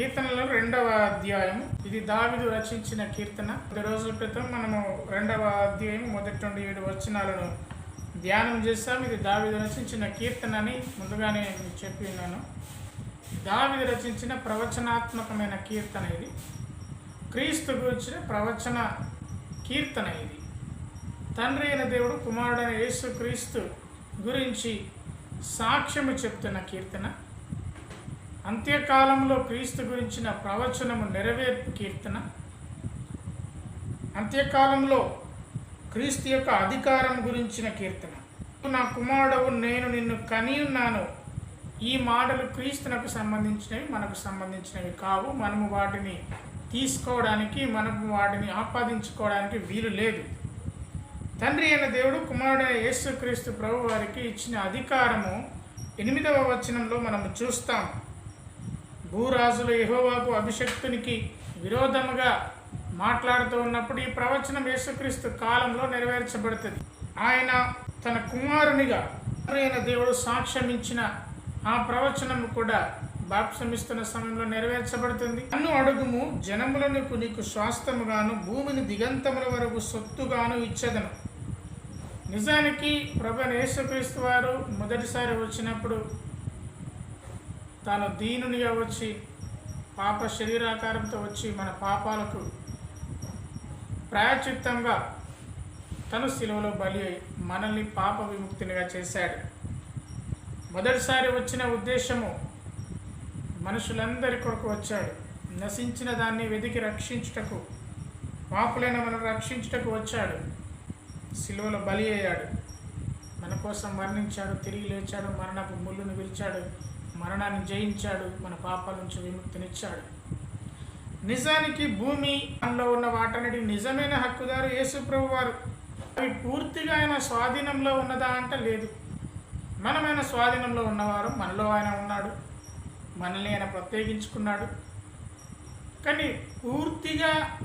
కీర్తనలో రెండవ అధ్యాయం ఇది దావిదు రచించిన కీర్తన. కొద్ది రోజుల క్రితం మనము రెండవ అధ్యాయం మొదటి నుండి ఏడు వచనాలను ధ్యానం చేస్తాం. ఇది దావిదు రచించిన కీర్తన అని ముందుగానే మీకు చెప్పి ఉన్నాను. దావిదు రచించిన ప్రవచనాత్మకమైన కీర్తన ఇది. క్రీస్తు గురించిన ప్రవచన కీర్తన ఇది. తండ్రి అయిన దేవుడు కుమారుడైన యేసు క్రీస్తు గురించి సాక్ష్యము చెప్తున్న కీర్తన. అంత్యకాలంలో క్రీస్తు గురించిన ప్రవచనము నెరవేర్పు కీర్తన. అంత్యకాలంలో క్రీస్తు యొక్క అధికారం గురించిన కీర్తన. నా కుమారుడవు నేను నిన్ను కని ఉన్నాను. ఈ మాటలు క్రీస్తునకు సంబంధించినవి మనకు సంబంధించినవి కావు. మనము వాటిని తీసుకోవడానికి మనము వాటిని ఆపాదించుకోవడానికి వీలు లేదు. తండ్రి అయిన దేవుడు కుమారుడైన యేసుక్రీస్తు ప్రభు వారికి ఇచ్చిన అధికారము ఎనిమిదవ వచనంలో మనము చూస్తాం. భూరాజులు యహోవాకు అభిషక్తునికి విరోధముగా మాట్లాడుతూ ఉన్నప్పుడు ఈ ప్రవచనం యేసుక్రీస్తు కాలంలో నెరవేర్చబడుతుంది. ఆయన తన కుమారునిగా అయిన దేవుడు సాక్ష్యమించిన ఆ ప్రవచనం కూడా బాప్సమిస్తున్న సమయంలో నెరవేర్చబడుతుంది. నన్ను అడుగుము జనములకు నీకు స్వాస్థముగాను భూమిని దిగంతముల వరకు సొత్తుగాను ఇచ్చేదను. నిజానికి ప్రభు యేసుక్రీస్తు వారు మొదటిసారి వచ్చినప్పుడు తాను దీనునిగా వచ్చి పాప శరీరాకారంతో వచ్చి మన పాపాలకు ప్రాయచిత్తంగా తను శిలువలో బలి అయి మనల్ని పాప విముక్తినిగా చేశాడు. మొదటిసారి వచ్చిన ఉద్దేశము మనుషులందరి కొరకు వచ్చాడు. నశించిన దాన్ని వెతికి రక్షించుటకు పాపులైన మనం రక్షించుటకు వచ్చాడు. సిలువలో బలి అయ్యాడు. మన కోసం మరణించాడు తిరిగి లేచాడు మరణపు ముళ్ళును విరిచాడు. మరణాన్ని జయించాడు మన పాపాల నుంచి విముక్తినిచ్చాడు. నిజానికి భూమి అందులో ఉన్న వాటన్నిటి నిజమైన హక్కుదారు యేసుప్రభు వారు అవి పూర్తిగా ఆయన స్వాధీనంలో ఉన్నదా అంటే లేదు. మనమైన స్వాధీనంలో ఉన్నవారు మనలో ఆయన ఉన్నాడు. మనల్ని ఆయన ప్రత్యేకించుకున్నాడు. కానీ పూర్తిగా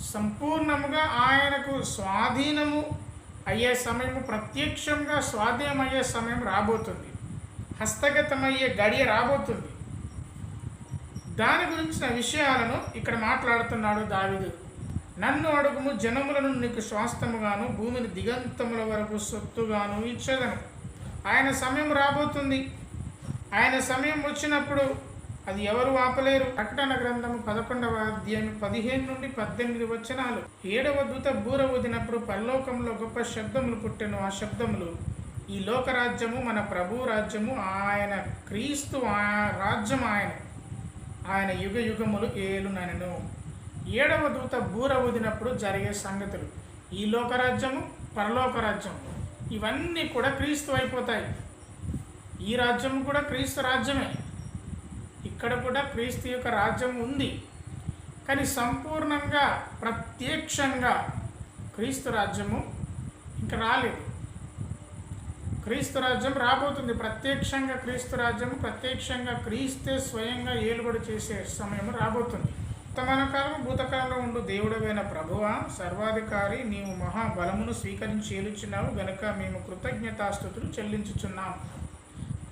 సంపూర్ణముగా ఆయనకు స్వాధీనము అయ్యే సమయము ప్రత్యక్షంగా స్వాధీనం అయ్యే సమయం రాబోతుంది. హస్తగతమయ్యే గడియ రాబోతుంది. దాని గురించిన విషయాలను ఇక్కడ మాట్లాడుతున్నాడు దావిదు. నన్ను అడుగుము జనములను నీకు స్వాస్థముగాను భూమిని దిగంతముల వరకు సొత్తుగాను ఇచ్చేదను. ఆయన సమయం రాబోతుంది. ఆయన సమయం వచ్చినప్పుడు అది ఎవరు ఆపలేరు? ప్రకటన గ్రంథము పదకొండవ అధ్యాయం పదిహేను నుండి పద్దెనిమిది వచనాలు. ఏడవ దూత బూర ఊదినప్పుడు పరలోకంలో గొప్ప శబ్దములు పుట్టెను. ఆ శబ్దములు ఈ లోకరాజ్యము మన ప్రభు రాజ్యము ఆయన క్రీస్తు ఆ- రాజ్యం ఆయన. ఆయన యుగ యుగములు ఏలునను ఏడవ దూత బూర ఊదినప్పుడు జరిగే సంగతులు. ఈ లోకరాజ్యము పరలోక రాజ్యం ఇవన్నీ కూడా క్రీస్తు అయిపోతాయి. ఈ రాజ్యం కూడా క్రీస్తు రాజ్యమే. ఇక్కడ కూడా క్రీస్తు యొక్క రాజ్యం ఉంది. కానీ సంపూర్ణంగా ప్రత్యక్షంగా క్రీస్తు రాజ్యము ఇంకా రాలేదు. క్రీస్తు రాజ్యం రాబోతుంది. ప్రత్యక్షంగా క్రీస్తు రాజ్యం ప్రత్యక్షంగా క్రీస్తే స్వయంగా ఏలుబడి చేసే సమయం రాబోతుంది. వర్తమాన కాలం భూతకాలంలో ఉండు. దేవుడవైన ప్రభువ సర్వాధికారి నీవు మహాబలమును స్వీకరించి ఏలుచున్నావు. గనుక మేము కృతజ్ఞతాస్థుతులు చెల్లించుచున్నాం.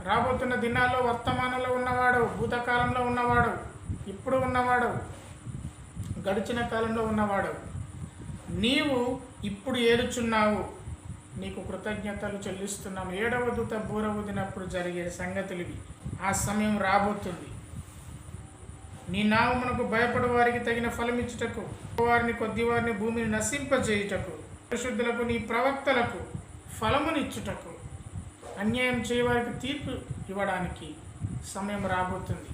రాబోతున్న దినాల్లో వర్తమానంలో ఉన్నవాడు భూతకాలంలో ఉన్నవాడు ఇప్పుడు ఉన్నవాడు గడిచిన కాలంలో ఉన్నవాడు నీవు ఇప్పుడు ఏలుచున్నావు. నీకు కృతజ్ఞతలు చెల్లిస్తున్నాం. ఏడవ దూత బూర ఊదినప్పుడు జరిగే సంగతులు ఇవి ఆ సమయం రాబోతుంది. నీ నామమునకు భయపడే వారికి తగిన ఫలమిచ్చుటకు వారిని కొద్దివారిని భూమిని నశింపజేయుటకు పరిశుద్ధులకు నీ ప్రవక్తలకు ఫలమునిచ్చుటకు అన్యాయం చేయవారికి తీర్పు ఇవ్వడానికి సమయం రాబోతుంది.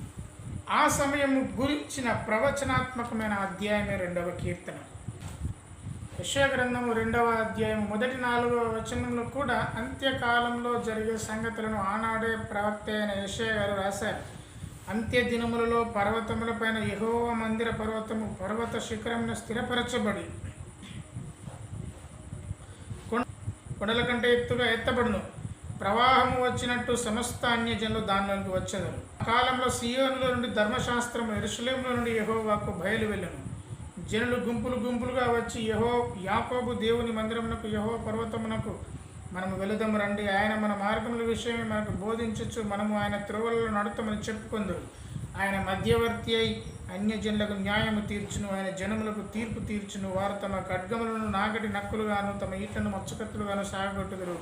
ఆ సమయం గురించిన ప్రవచనాత్మకమైన అధ్యాయమే రెండవ కీర్తన. యశయ గ్రంథము రెండవ అధ్యాయం మొదటి నాలుగవ వచనంలో కూడా అంత్యకాలంలో జరిగే సంగతులను ఆనాడే ప్రవక్త అయిన యశయ గారు రాశారు. అంత్య దినములలో పర్వతములపైన యహోవ మందిర పర్వతము పర్వత శిఖరమును స్థిరపరచబడి కొండల కంటే ఎత్తుగా ఎత్తబడును. ప్రవాహము వచ్చినట్టు సమస్త అన్యజనులు దానిలోకి వచ్చేదరు. ఆ కాలంలో సియోనులో నుండి ధర్మశాస్త్రము ఎరుసలేంలో నుండి యహోవాకు బయలు వెళ్ళను. జనులు గుంపులు గుంపులుగా వచ్చి యహో యాకోబు దేవుని మందిరమునకు యహో పర్వతమునకు మనము వెళుదాము రండి. ఆయన మన మార్గముల విషయమే మనకు బోధించచ్చు మనము ఆయన త్రోవలలో నడుతామని చెప్పుకుందరు. ఆయన మధ్యవర్తి అయి అన్యజనులకు న్యాయము తీర్చును. ఆయన జనములకు తీర్పు తీర్చును. వారు తమ ఖడ్గములను నాగటి నక్కులుగాను తమ ఈట్లను మచ్చకత్తులుగాను సాగగొట్టుదురు.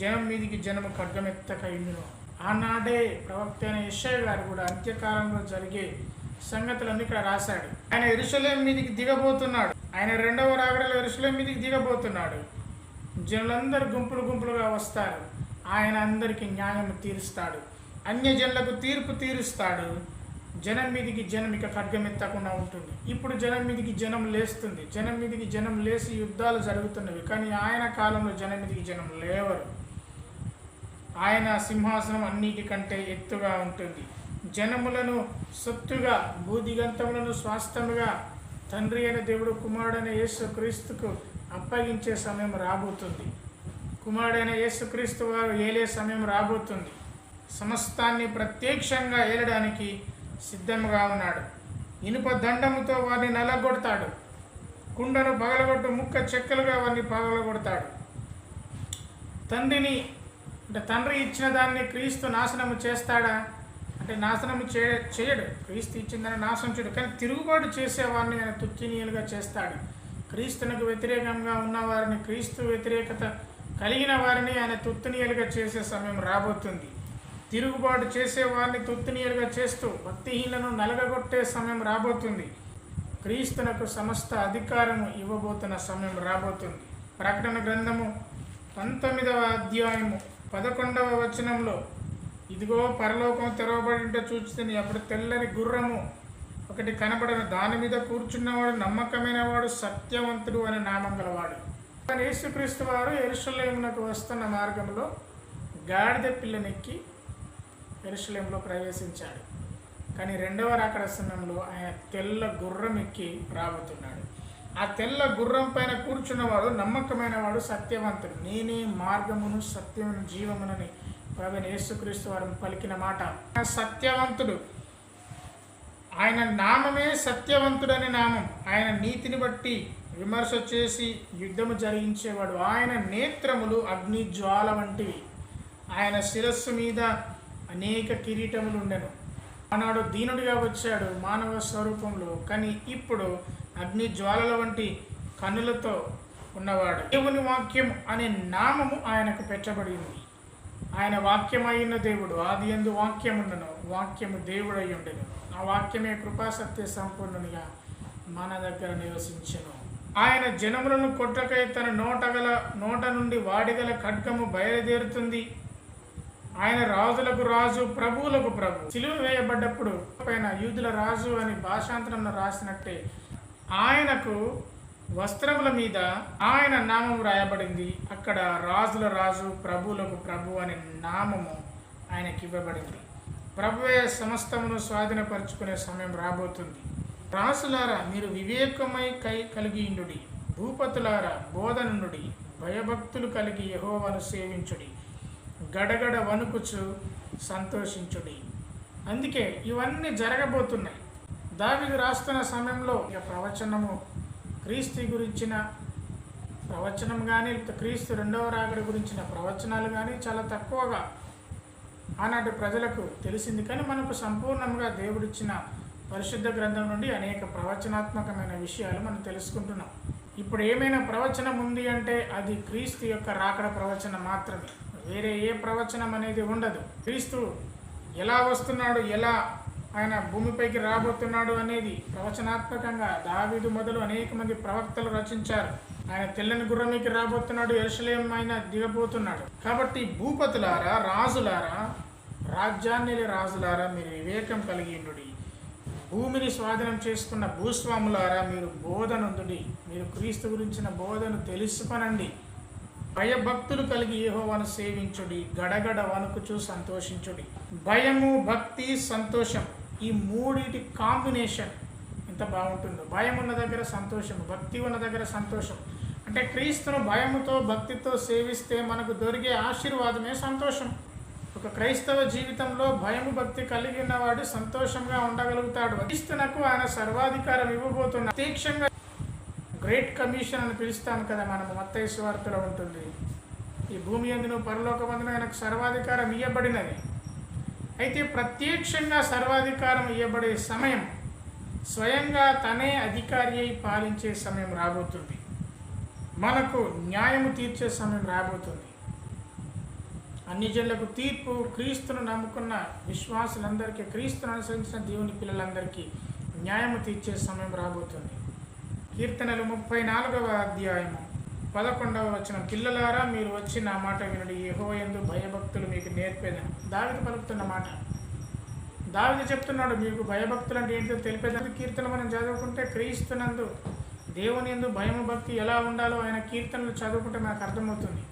జనం మీదికి జనము ఖడ్గమెత్తక ఇండును ఆనాడే ప్రవక్త అయిన యశ్వ గారు కూడా అంత్యకాలంలో జరిగే సంగతులన్నీ ఇక్కడ రాశాడు. ఆయన ఎరుసలేం మీదికి దిగబోతున్నాడు. ఆయన రెండవ రాగడలో ఎరుసలేం మీదికి దిగబోతున్నాడు. జనులందరూ గుంపులు గుంపులుగా వస్తారు. ఆయన అందరికీ న్యాయం తీరుస్తాడు. అన్యజనులకు తీర్పు తీరుస్తాడు. జనం మీదికి జనం ఇక ఖడ్గమెత్తకుండా ఉంటుంది. ఇప్పుడు జనం మీదికి జనం లేస్తుంది. జనం మీదికి జనం లేచి యుద్ధాలు జరుగుతున్నవి. కానీ ఆయన కాలంలో జనం మీదికి జనం లేవరు. ఆయన సింహాసనం అన్నిటికంటే ఎత్తుగా ఉంటుంది. జనములను సొత్తుగా భూదిగంతములను స్వాస్థముగా తండ్రి అయిన దేవుడు కుమారుడైన యేసుక్రీస్తుకు అప్పగించే సమయం రాబోతుంది. కుమారుడైన యేసుక్రీస్తు వారు ఏలే సమయం రాబోతుంది. సమస్తాన్ని ప్రత్యక్షంగా ఏలడానికి సిద్ధంగా ఉన్నాడు. ఇనుప దండముతో వారిని నలగొడతాడు. కుండను పగలగొట్టు ముక్క చెక్కలుగా వారిని పగలగొడతాడు. తండ్రిని అంటే తండ్రి ఇచ్చిన దాన్ని క్రీస్తు నాశనము చేస్తాడా? అంటే నాశనం చే చేయడు. క్రీస్తు ఇచ్చిందని నాశనం చేయడు. కానీ తిరుగుబాటు చేసేవారిని ఆయన తుత్తినీయులుగా చేస్తాడు. క్రీస్తునకు వ్యతిరేకంగా ఉన్నవారిని క్రీస్తు వ్యతిరేకత కలిగిన వారిని ఆయన తుత్తునీయులుగా చేసే సమయం రాబోతుంది. తిరుగుబాటు చేసేవారిని తుత్తునీయులుగా చేస్తూ భక్తిహీనను నలగగొట్టే సమయం రాబోతుంది. క్రీస్తునకు సమస్త అధికారము ఇవ్వబోతున్న సమయం రాబోతుంది. ప్రకటన గ్రంథము పంతొమ్మిదవ అధ్యాయము పదకొండవ వచనంలో ఇదిగో పరలోకం తెరవబడింటే చూచితే అప్పుడు తెల్లని గుర్రము ఒకటి కనబడిన. దాని మీద కూర్చున్నవాడు నమ్మకమైన వాడు సత్యవంతుడు అనే నామం గలవాడు. కానీ యేసుక్రీస్తు వారు ఎరుసలేమునకు వస్తున్న మార్గంలో గాడిద పిల్లనెక్కి ఎరుసలేంలో ప్రవేశించాడు. కానీ రెండవ రాకడ సమయంలో ఆయన తెల్ల గుర్రం ఎక్కి రాబోతున్నాడు. ఆ తెల్ల గుర్రం పైన కూర్చున్నవాడు నమ్మకమైన వాడు సత్యవంతుడు. నేనే మార్గమును సత్యమును జీవమునని ప్రవీణ యేసుక్రీస్తు వారు పలికిన మాట. సత్యవంతుడు. ఆయన నామమే సత్యవంతుడని నామం. ఆయన నీతిని బట్టి విమర్శ చేసి యుద్ధము జరిగించేవాడు. ఆయన నేత్రములు అగ్ని జ్వాల వంటివి. ఆయన శిరస్సు మీద అనేక కిరీటములు ఉండెను. ఆనాడు దీనుడిగా వచ్చాడు మానవ స్వరూపంలో. కానీ ఇప్పుడు అగ్ని జ్వాలల వంటి కన్నులతో ఉన్నవాడు. దేవుని వాక్యం అనే నామము ఆయనకు పెట్టబడింది. ఆయన వాక్యమైన దేవుడు ఆది ఎందు వాక్యముండను వాక్యము దేవుడై ఉండెను ఆ వాక్యమే కృపాసత్య సంపూర్ణునిగా మన దగ్గర నివసించను. ఆయన జనములను కొట్టకై తన నోటగల నోట నుండి వాడిగల ఖడ్గము బయలుదేరుతుంది. ఆయన రాజులకు రాజు ప్రభువులకు ప్రభు. సిలువ వేయబడ్డప్పుడు పైన యూదుల రాజు అని భాషాంతరంలో రాసినట్టే ఆయనకు వస్త్రముల మీద ఆయన నామం రాయబడింది. అక్కడ రాజుల రాజు ప్రభువులకు ప్రభు అనే నామము ఆయనకి ఇవ్వబడింది. ప్రభువే సమస్తమును స్వాధీనపరుచుకునే సమయం రాబోతుంది. రాసులారా మీరు వివేకమై కై కలిగి ఇండుడి భూపతులారా బోధనుడి భయభక్తులు కలిగి యహోవను సేవించుడి. గడగడ వణుకుచు సంతోషించుడి. అందుకే ఇవన్నీ జరగబోతున్నాయి. దావిది రాస్తున్న సమయంలో ఇక ప్రవచనము క్రీస్తు గురించిన ప్రవచనం కానీ క్రీస్తు రెండవ రాకడ గురించిన ప్రవచనాలు కానీ చాలా తక్కువగా ఆనాటి ప్రజలకు తెలిసింది. కానీ మనకు సంపూర్ణంగా దేవుడిచ్చిన పరిశుద్ధ గ్రంథం నుండి అనేక ప్రవచనాత్మకమైన విషయాలు మనం తెలుసుకుంటున్నాం. ఇప్పుడు ఏమైనా ప్రవచనం ఉంది అంటే అది క్రీస్తు యొక్క రాకడ ప్రవచనం మాత్రమే. వేరే ఏ ప్రవచనం అనేది ఉండదు. క్రీస్తు ఎలా వస్తున్నాడు ఎలా ఆయన భూమిపైకి రాబోతున్నాడు అనేది ప్రవచనాత్మకంగా దావీదు మొదలు అనేక మంది ప్రవక్తలు రచించారు. ఆయన తెల్లని గుర్రమీకి రాబోతున్నాడు ఎరుసలేం ఆయన దిగబోతున్నాడు. కాబట్టి భూపతులారా రాజులారా రాజ్యాన్ని రాజులారా మీరు వివేకం కలిగి ఉండుడి. భూమిని స్వాధీనం చేసుకున్న భూస్వాములారా మీరు బోధనందుడి. మీరు క్రీస్తు గురించిన బోధను తెలుసుకొనండి. భయభక్తులు కలిగి యెహోవాను సేవించుడి. గడగడ వణుకుచూ సంతోషించుడి. భయము భక్తి సంతోషం ఈ మూడిటి కాంబినేషన్ ఎంత బాగుంటుందో. భయం ఉన్న దగ్గర సంతోషం భక్తి ఉన్న దగ్గర సంతోషం. అంటే క్రీస్తును భయముతో భక్తితో సేవిస్తే మనకు దొరికే ఆశీర్వాదమే సంతోషం. ఒక క్రైస్తవ జీవితంలో భయము భక్తి కలిగి ఉన్నవాడు సంతోషంగా ఉండగలుగుతాడు. క్రీస్తునకు ఆయన సర్వాధికారం ఇవ్వబోతున్న ప్రత్యక్షంగా గ్రేట్ కమిషన్ అని పిలుస్తాను కదా మనం మత్తయి వార్తలో ఉంటుంది. ఈ భూమి ఎందును పరలోకమందును ఆయనకు సర్వాధికారం ఇవ్వబడినది అయితే ప్రత్యక్షంగా సర్వాధికారం ఇవ్వబడే సమయం స్వయంగా తనే అధికారి అయి పాలించే సమయం రాబోతుంది. మనకు న్యాయము తీర్చే సమయం రాబోతుంది. అన్ని జన్లకు తీర్పు క్రీస్తును నమ్ముకున్న విశ్వాసులందరికీ క్రీస్తును అనుసరించిన దేవుని పిల్లలందరికీ న్యాయము తీర్చే సమయం రాబోతుంది. కీర్తనలు ముప్పై నాలుగవ అధ్యాయము. పదకొండవ వచనం. పిల్లలారా మీరు వచ్చి నా మాట వినడు. యెహోవా యందు భయభక్తులు మీకు నేర్పేదని. దావిది పలుకుతున్న మాట. దావిది చెప్తున్నాడు మీకు భయభక్తులు అంటే ఏంటో తెలిపేదని. కీర్తన మనం చదువుకుంటే క్రీస్తునందు దేవుని యందు భయము భక్తి ఎలా ఉండాలో ఆయన కీర్తనలు చదువుకుంటే మనకు అర్థమవుతుంది.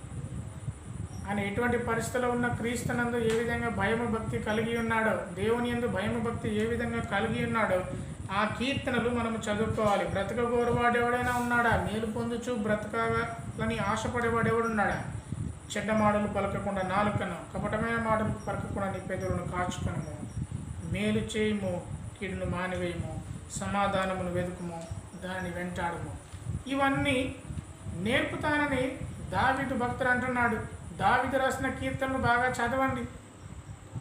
ఆయన ఎటువంటి పరిస్థితిలో ఉన్న క్రీస్తునందు ఏ విధంగా భయము భక్తి కలిగి ఉన్నాడో దేవుని యందు భయము భక్తి ఏ విధంగా కలిగి ఉన్నాడో ఆ కీర్తనలు మనము చదువుకోవాలి. బ్రతకగోరువాడు ఎవడైనా ఉన్నాడా? మేలు పొందుచు బ్రతకాలని ఆశపడేవాడు ఎవడున్నాడా చెడ్డ మాటలు పలకకుండా నాలుకను కపటమైన మాటలు పలకకుండా నీ పెదవులను కాచుకునము. మేలు చేయము కీడును మానివేయము సమాధానమును వెతుకుము దానిని వెంటాడము. ఇవన్నీ నేర్పుతానని దావిదు భక్తులు అంటున్నాడు. దావిదు రాసిన కీర్తనలు బాగా చదవండి.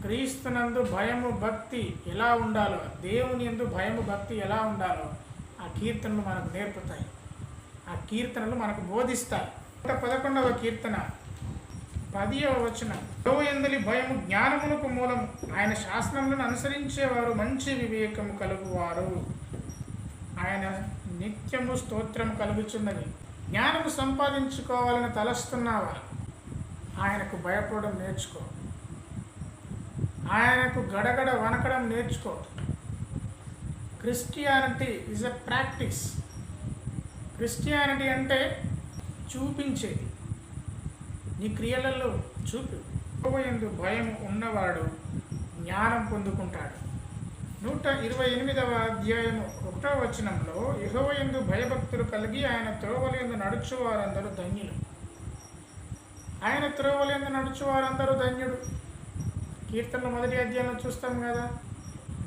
క్రీస్తునందు భయము భక్తి ఎలా ఉండాలో దేవుని యందు భయము భక్తి ఎలా ఉండాలో ఆ కీర్తనలు మనకు నేర్పుతాయి. ఆ కీర్తనలు మనకు బోధిస్తాయి. నూట పదకొండవ కీర్తన పదియవ వచనం. ఎందలి భయము జ్ఞానమునకు మూలము. ఆయన శాసనములను అనుసరించేవారు మంచి వివేకము కలుగువారు. ఆయన నిత్యము స్తోత్రము కలుగుచున్నది. జ్ఞానము సంపాదించుకోవాలని తలస్తున్నావా ఆయనకు భయపడడం నేర్చుకో. ఆయనకు గడగడ వనకడం నేర్చుకో. Christianity is a practice Christianity అంటే చూపించేది. నీ క్రియలలో చూపు. ఎందు భయం ఉన్నవాడు జ్ఞానం పొందుకుంటాడు. నూట ఇరవై ఎనిమిదవ అధ్యాయము ఒకటో వచనంలో ఎందు భయభక్తులు కలిగి ఆయన త్రోవలందు నడుచు వారందరూ ధన్యులు. ఆయన త్రోవలందు నడుచు వారందరూ ధన్యుడు. కీర్తనలు మొదటి అధ్యాయంలో చూస్తాం కదా.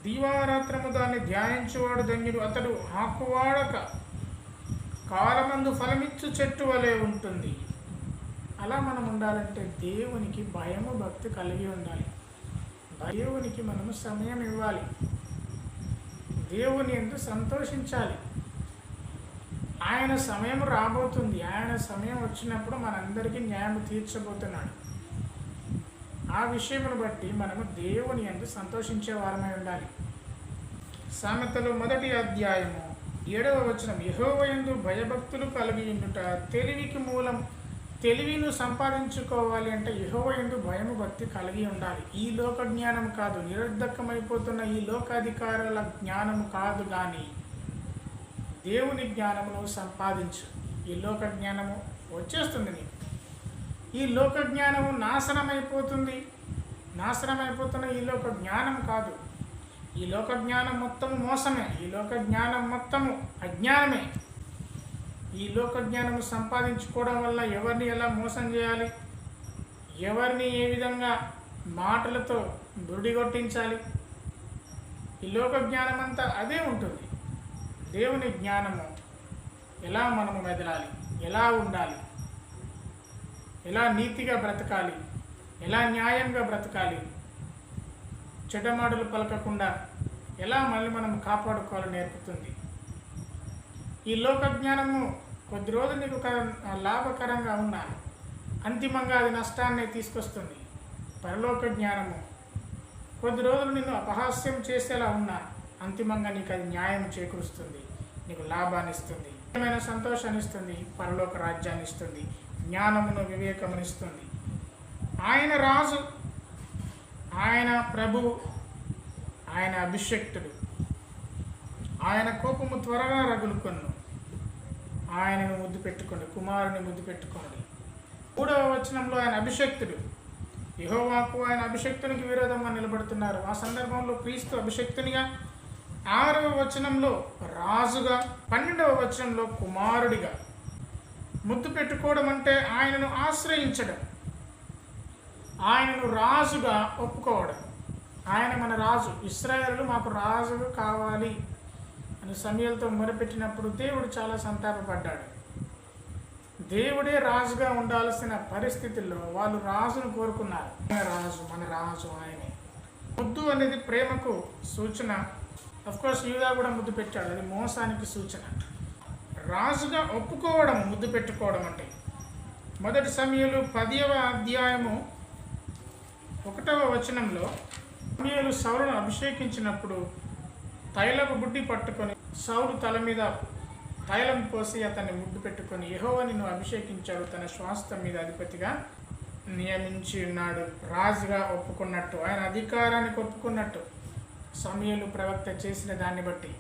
దీవారాత్రము దాన్ని ధ్యానించువాడు ధన్యుడు. అతడు ఆకువాడక కాలమందు ఫలమిచ్చు చెట్టు వలె ఉంటుంది. అలా మనం ఉండాలంటే దేవునికి భయము భక్తి కలిగి ఉండాలి. దేవునికి మనము సమయం ఇవ్వాలి. దేవుని ఎందు సంతోషించాలి. ఆయన సమయం రాబోతుంది. ఆయన సమయం వచ్చినప్పుడు మనందరికీ న్యాయం తీర్చబోతున్నాడు. ఆ విషయమును బట్టి మనము దేవుని ఎందు సంతోషించే వారమై ఉండాలి. సామెతలు మొదటి అధ్యాయము ఏడవ వచనం. యహోవయందు భయభక్తులు కలిగి ఉండుట తెలివికి మూలం తెలివిను సంపాదించుకోవాలి అంటే యహోవయందు భయము భక్తి కలిగి ఉండాలి. ఈ లోక జ్ఞానం కాదు నిరర్ధకమైపోతున్న ఈ లోకాధికారుల జ్ఞానము కాదు కానీ దేవుని జ్ఞానమును సంపాదించు. ఈ లోక జ్ఞానము వచ్చేస్తుంది నీకు. ఈ లోక జ్ఞానము నాశనమైపోతుంది. నాశనమైపోతున్న ఈ లోక జ్ఞానం కాదు. ఈ లోక జ్ఞానం మొత్తము మోసమే. ఈ లోక జ్ఞానం మొత్తము అజ్ఞానమే. ఈ లోక జ్ఞానము సంపాదించుకోవడం వల్ల ఎవరిని ఎలా మోసం చేయాలి? ఎవరిని ఏ విధంగా మాటలతో బురుడి కొట్టించాలి ఈ లోక జ్ఞానం అంతా అదే ఉంటుంది. దేవుని జ్ఞానము ఎలా మనము మెదలాలి? ఎలా ఉండాలి? ఎలా నీతిగా బ్రతకాలి? ఎలా న్యాయంగా బ్రతకాలి? చెడ్డమాటలు పలకకుండా ఎలా మళ్ళీ మనం కాపాడుకోవాలో నేర్పుతుంది? ఈ లోక జ్ఞానము కొద్ది రోజులు నీకు లాభకరంగా ఉన్నా అంతిమంగా అది నష్టాన్ని తీసుకొస్తుంది. పరలోక జ్ఞానము కొద్ది రోజులు నిన్ను అపహాస్యం చేసేలా ఉన్నా అంతిమంగా నీకు అది న్యాయం చేకూరుస్తుంది. నీకు లాభాన్ని ఇస్తుంది ఏమైనా సంతోషాన్ని ఇస్తుంది పరలోక రాజ్యాన్ని ఇస్తుంది జ్ఞానమును వివేకమునిస్తుంది. ఆయన రాజు ఆయన ప్రభువు ఆయన అభిషక్తుడు. ఆయన కోపము త్వరగా రగులుకొను. ఆయనను ముద్దు పెట్టుకోండి కుమారుని ముద్దు పెట్టుకోండి. మూడవ వచనంలో ఆయన అభిషక్తుడు. యహోవాకు ఆయన అభిషక్తునికి విరోధంగా నిలబడుతున్నారు. ఆ సందర్భంలో క్రీస్తు అభిషక్తునిగా ఆరవ వచనంలో రాజుగా పన్నెండవ వచనంలో కుమారుడిగా. ముద్దు పెట్టుకోవడం అంటే ఆయనను ఆశ్రయించడం. ఆయనను రాజుగా ఒప్పుకోవడం. ఆయన మన రాజు. ఇస్రాయేలు మాకు రాజు కావాలి అని సమయాలతో మొరపెట్టినప్పుడు దేవుడు చాలా సంతాపపడ్డాడు. దేవుడే రాజుగా ఉండాల్సిన పరిస్థితుల్లో వాళ్ళు రాజును కోరుకున్నారు. మన రాజు మన రాజు ఆయనే. ముద్దు అనేది ప్రేమకు సూచన. కోర్స్ యూదా కూడా ముద్దు పెట్టాడు. అది మోసానికి సూచన. రాజుగా ఒప్పుకోవడం ముద్దు పెట్టుకోవడం అంటే. మొదటి సమయంలో పదివ అధ్యాయము ఒకటవ వచనంలో సమయంలో సౌరును అభిషేకించినప్పుడు తైలపు బుడ్డి పట్టుకొని సౌరు తల మీద తైలం పోసి అతన్ని ముద్దు పెట్టుకొని యెహోవా నిన్ను అభిషేకించాడు తన శ్వాస మీద అధిపతిగా నియమించి ఉన్నాడు. రాజుగా ఒప్పుకున్నట్టు ఆయన అధికారానికి ఒప్పుకున్నట్టు సమయంలో ప్రవక్త చేసిన దాన్ని బట్టి.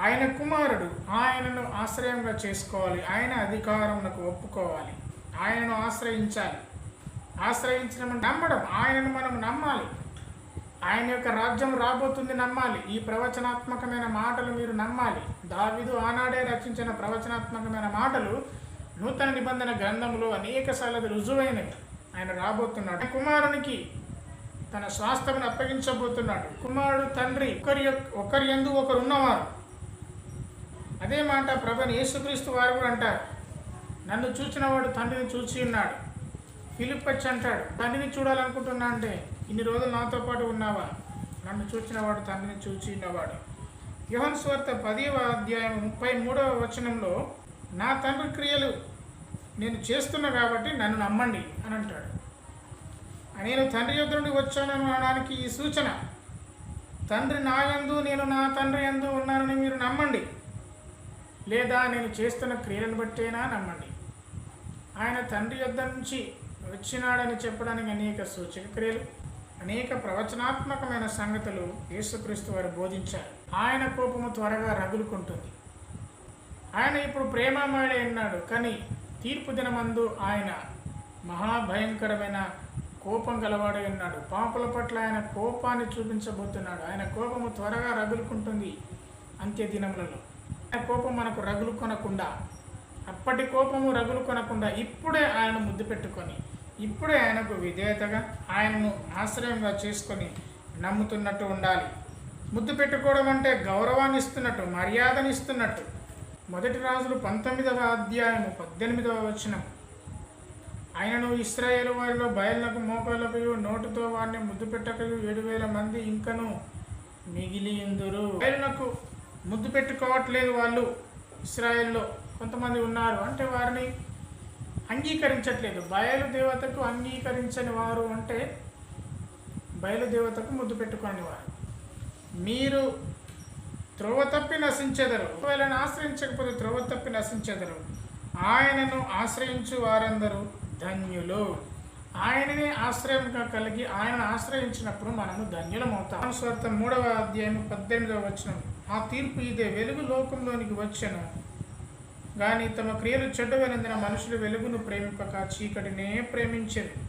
ఆయన కుమారుడు ఆయనను ఆశ్రయంగా చేసుకోవాలి. ఆయన అధికారమునకు ఒప్పుకోవాలి. ఆయనను ఆశ్రయించాలి. ఆశ్రయించడం నమ్మడం. ఆయనను మనం నమ్మాలి. ఆయన యొక్క రాజ్యం రాబోతుంది నమ్మాలి. ఈ ప్రవచనాత్మకమైన మాటలు మీరు నమ్మాలి. దావిదు ఆనాడే రచించిన ప్రవచనాత్మకమైన మాటలు నూతన నిబంధన గ్రంథంలో అనేక సార్లు రుజువైనవి. ఆయన రాబోతున్నాడు. కుమారునికి తన స్వాస్థమును అప్పగించబోతున్నాడు. కుమారుడు తండ్రి ఒకరి యొక్క- ఒకరి ఎందు ఒకరు ఉన్నవారు. అదే మాట ప్రభని యేసుక్రీస్తు వారు కూడా అంటారు. నన్ను చూసినవాడు తండ్రిని చూసి ఉన్నాడు. ఫిలిప్ వచ్చి అంటాడు తండ్రిని చూడాలనుకుంటున్నా అంటే ఇన్ని రోజులు నాతో పాటు ఉన్నావా? నన్ను చూసినవాడు తండ్రిని చూచి ఉన్నవాడు. యోహన్ స్వార్త పదవ అధ్యాయం ముప్పై మూడవ వచనంలో నా తండ్రి క్రియలు నేను చేస్తున్నా కాబట్టి నన్ను నమ్మండి అని అంటాడు. నేను తండ్రి యొద్ద నుండి వచ్చాను అనడానికి ఈ సూచన తండ్రి నా యందు నేను నా తండ్రి యందు ఉన్నానని మీరు నమ్మండి. లేదా నేను చేస్తున్న క్రియలను బట్టేనా నమ్మండి ఆయన తండ్రి యొద్ద నుంచి వచ్చినాడని చెప్పడానికి అనేక సూచక క్రియలు అనేక ప్రవచనాత్మకమైన సంగతులు యేసుక్రీస్తు వారు బోధించారు. ఆయన కోపము త్వరగా రగులుకుంటుంది. ఆయన ఇప్పుడు ప్రేమమయుడై ఉన్నాడు కానీ తీర్పు దినమందు ఆయన మహాభయంకరమైన కోపం గలవాడై ఉన్నాడు. పాపుల పట్ల ఆయన కోపాన్ని చూపించబోతున్నాడు. ఆయన కోపము త్వరగా రగులుకుంటుంది అంత్య దినములలో కోపం మనకు రగులు కొనకుండా అప్పటి కోపము రగులు కొనకుండా ఇప్పుడే ఆయన ముద్దు పెట్టుకొని ఇప్పుడే ఆయనకు విధేయతగా ఆయనను ఆశ్రయంగా చేసుకొని నమ్ముతున్నట్టు ఉండాలి. ముద్దు పెట్టుకోవడం అంటే గౌరవాన్ని ఇస్తున్నట్టు మర్యాదను ఇస్తున్నట్టు. మొదటి రాజులు పంతొమ్మిదవ అధ్యాయము పద్దెనిమిదవ వచనం. ఆయనను ఇస్రాయేల్ వారిలో బయళ్ళకు మోకాలకు నోటుతో వారిని ముద్దు పెట్టకయు ఏడు వేల మంది ఇంకను మిగిలి ఎందురు బయలునకు ముద్దు పెట్టుకోవట్లేదు వాళ్ళు ఇస్రాయేల్లో. కొంతమంది ఉన్నారు. అంటే వారిని అంగీకరించట్లేదు. బయలు దేవతకు అంగీకరించని వారు అంటే బయలుదేవతకు ముద్దు పెట్టుకోని వారు. మీరు త్రోవ తప్పి నశించెదరు. ఒకవేళ ఆశ్రయించకపోతే త్రోవ తప్పి నశించెదరు. ఆయనను ఆశ్రయించు వారందరూ ధన్యులు. ఆయననే ఆశ్రయంగా కలిగి ఆయనను ఆశ్రయించినప్పుడు మనము ధన్యులమవుతాం. స్వార్థం మూడవ అధ్యాయం పద్దెనిమిదవ వచనం. ఆ తీర్పు ఇదే వెలుగు లోకంలోనికి వచ్చెను. కానీ తమ క్రియలు చెడ్డవైనందున మనుషులు వెలుగును ప్రేమింపక చీకటినే ప్రేమించరు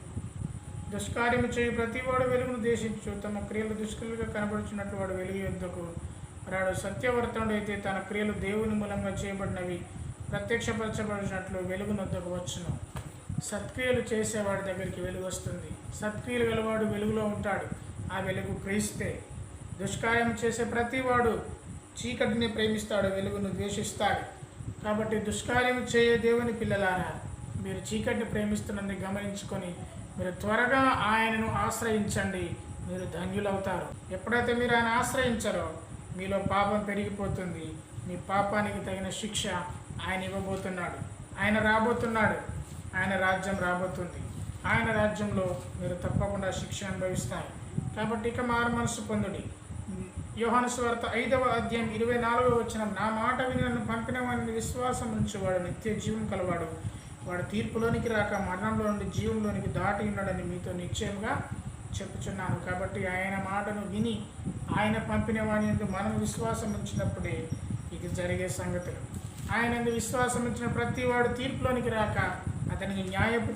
దుష్కార్యము చేయు ప్రతివాడు వెలుగును దేశించు తమ క్రియలు దుష్కలుగా కనబడుచున్నట్లు వాడు వెలుగు యుద్ధకు రాడు. సత్యవర్తనుడు అయితే తన క్రియలు దేవుని మూలంగా చేయబడినవి ప్రత్యక్షపరచబడినట్లు వెలుగునొద్దకు వచ్చును. సత్క్రియలు చేసేవాడి దగ్గరికి వెలుగు వస్తుంది. సత్క్రియలు గలవాడు వెలుగులో ఉంటాడు. ఆ వెలుగు క్రీస్తే. దుష్కార్యం చేసే ప్రతివాడు చీకటిని ప్రేమిస్తాడు వెలుగును ద్వేషిస్తాడు. కాబట్టి దుష్కార్యం చేయే దేవుని పిల్లలారా మీరు చీకటిని ప్రేమిస్తున్నది గమనించుకొని మీరు త్వరగా ఆయనను ఆశ్రయించండి మీరు ధన్యులవుతారు. ఎప్పుడైతే మీరు ఆయన ఆశ్రయించారో మీలో పాపం పెరిగిపోతుంది. మీ పాపానికి తగిన శిక్ష ఆయన ఇవ్వబోతున్నాడు. ఆయన రాబోతున్నాడు. ఆయన రాజ్యం రాబోతుంది. ఆయన రాజ్యంలో మీరు తప్పకుండా శిక్ష అనుభవిస్తారు. కాబట్టి ఇక మారు మనసు పొందుడి. యోహాను స్వార్త ఐదవ అధ్యాయం ఇరవై నాలుగవ వచ్చిన నా మాట విని నన్ను పంపిన వాడిని విశ్వాసం ఉంచేవాడు నిత్య జీవం కలవాడు. వాడు తీర్పులోనికి రాక మరణంలో నుండి జీవంలోనికి దాటి ఉన్నాడని మీతో నిశ్చయంగా చెప్పుచున్నాను. కాబట్టి ఆయన మాటను విని ఆయన పంపిన వాని మనం విశ్వాసం ఉంచినప్పుడే ఇది జరిగే సంగతులు. ఆయన విశ్వాసం ఉంచిన ప్రతి వాడు తీర్పులోనికి రాక అతనికి న్యాయపు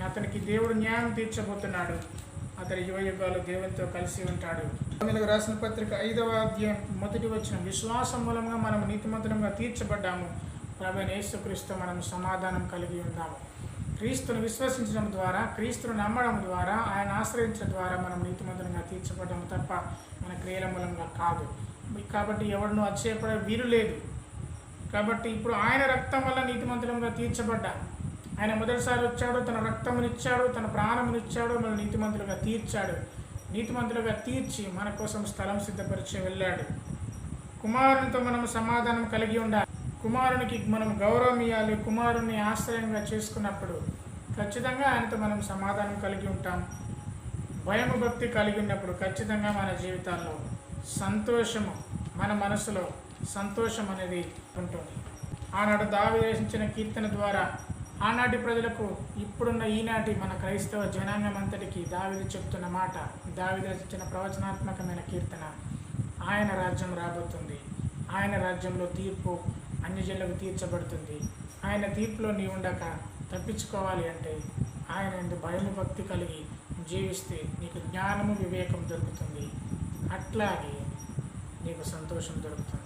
అతనికి దేవుడు న్యాయం తీర్చబోతున్నాడు. అతని యువయుగాలు దేవునితో కలిసి ఉంటాడు. తమిళకు రాసిన పత్రిక ఐదవ అధ్యాయం మొదటి వచ్చిన విశ్వాసం మూలంగా మనం నీతిమంతులంగా తీర్చబడ్డాము. ప్రభు యేసుక్రీస్తు మనం సమాధానం కలిగి ఉన్నాము. క్రీస్తును విశ్వసించడం ద్వారా క్రీస్తును నమ్మడం ద్వారా ఆయన ఆశ్రయించడం ద్వారా మనం నీతిమంతులంగా తీర్చబడ్డాము తప్ప మన క్రియల మూలంగా కాదు. కాబట్టి ఎవరినూ అచ్చేపడే వీలు లేదు. కాబట్టి ఇప్పుడు ఆయన రక్తం వల్ల నీతిమంతులంగా తీర్చబడ్డా. ఆయన మొదటిసారి వచ్చాడు తన రక్తమునిచ్చాడు తన ప్రాణమునిచ్చాడు మన నీతిమంతులుగా తీర్చాడు. నీతిమంతులుగా తీర్చి మన కోసం స్థలం సిద్ధపరిచి వెళ్ళాడు. కుమారునితో మనం సమాధానం కలిగి ఉండాలి. కుమారునికి మనం గౌరవం ఇవ్వాలి కుమారుని ఆశ్రయంగా చేసుకున్నప్పుడు ఖచ్చితంగా ఆయనతో మనం సమాధానం కలిగి ఉంటాం. భయము భక్తి కలిగి ఉన్నప్పుడు ఖచ్చితంగా మన జీవితాల్లో సంతోషము మన మనసులో సంతోషం అనేది ఉంటుంది. ఆనాడు దావి వేసించిన కీర్తన ద్వారా ఆనాటి ప్రజలకు ఇప్పుడున్న ఈనాటి మన క్రైస్తవ జనాంగం అంతటికి దావిది చెప్తున్న మాట దావిది రచించిన ప్రవచనాత్మకమైన కీర్తన ఆయన రాజ్యం రాబోతుంది. ఆయన రాజ్యంలో తీర్పు అన్యజనులకు తీర్చబడుతుంది. ఆయన తీర్పులో నీ ఉండక తప్పించుకోవాలి అంటే ఆయన ఎందు భయము భక్తి కలిగి జీవిస్తే నీకు జ్ఞానము వివేకం దొరుకుతుంది. అట్లాగే నీకు సంతోషం దొరుకుతుంది.